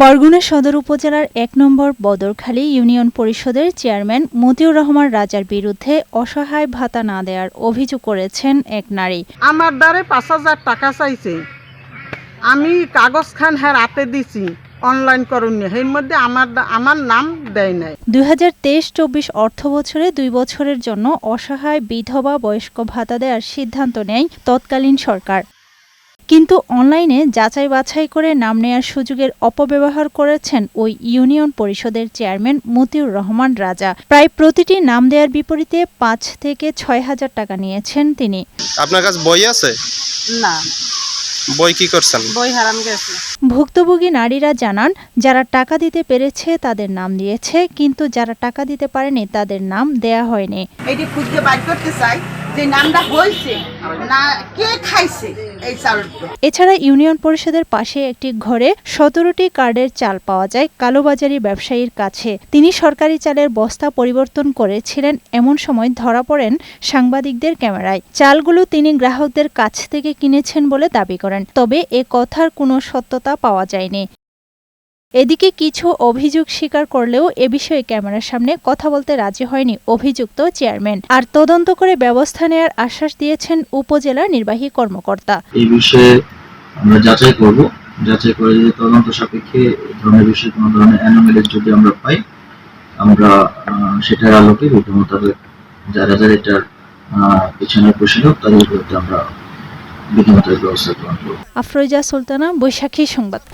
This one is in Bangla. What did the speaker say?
বরগুনা সদর উপজেলার এক নম্বর বদরখালী ইউনিয়ন পরিষদের চেয়ারম্যান মতিউর রহমান রাজার বিরুদ্ধে অসহায় ভাতা না দেওয়ার অভিযোগ করেছেন এক নারী। আমার দ্বারে পাঁচ হাজার টাকা চাইছে। আমি কাগজ খান হ্যাঁ রাতে দিছি অনলাইন করুন এর মধ্যে আমার আমার নাম দেয় নাই। দুই হাজার তেইশ চব্বিশ অর্থ বছরে দুই বছরের জন্য অসহায় বিধবা বয়স্ক ভাতা দেওয়ার সিদ্ধান্ত নেয় তৎকালীন সরকার। কিন্তু অনলাইনে যাচাই বাছাই করে নাম নেয়ার সুযোগের অপব্যবহার করেছেন ওই ইউনিয়ন পরিষদের চেয়ারম্যান মতিউর রহমান রাজা। প্রায় প্রতিটি নাম দেওয়ার বিপরীতে পাঁচ থেকে ছয় হাজার টাকা নিয়েছেন তিনি। আপনার কাছে বই আছে? না। বই কি করছেন? বই হারাম গেছে। ভুক্তভোগী নারীরা জানান যারা টাকা দিতে পেরেছে তাদের নাম দিয়েছে কিন্তু যারা টাকা দিতে পারেনি তাদের নাম দেয়া হয়নি। এটি খুঁজতে বাইর করতে চাই এছাড়া ইউনিয়ন পরিষদের পাশে একটি ঘরে সতেরোটি কার্ডের চাল পাওয়া যায় কালোবাজারি ব্যবসায়ীর কাছে। তিনি সরকারি চালের বস্তা পরিবর্তন করেছিলেন, এমন সময় ধরা পড়েন সাংবাদিকদের ক্যামেরায়। চালগুলো তিনি গ্রাহকদের কাছ থেকে কিনেছেন বলে দাবি করেন, তবে এ কথার কোনো সত্যতা পাওয়া যায়নি। এদিকে কিছু অভিযোগ স্বীকার করলেও এ বিষয়ে ক্যামেরার সামনে কথা বলতে রাজি হয়নি অভিযুক্ত চেয়ারম্যান। আর তদন্ত করে ব্যবস্থা নেয়ার আশ্বাস দিয়েছেন উপজেলা নির্বাহী কর্মকর্তা। এই বিষয়ে আমরা যাচাই করব। যাচাই করে যদি তদন্ত সাপেক্ষে ধরনের বিষয়ে কোনো ধরনের অ্যানোমেলিস যদি আমরা পাই আমরা সেটার আলোকে বিধি মোতাবেক যারা যারা এটার পিছনে প্রশীলক তাদের বিরুদ্ধে আমরা বিধি মোতাবেক ব্যবস্থা গ্রহণ করব। আফরোজা সুলতানা বৈশাখী সংবাদ।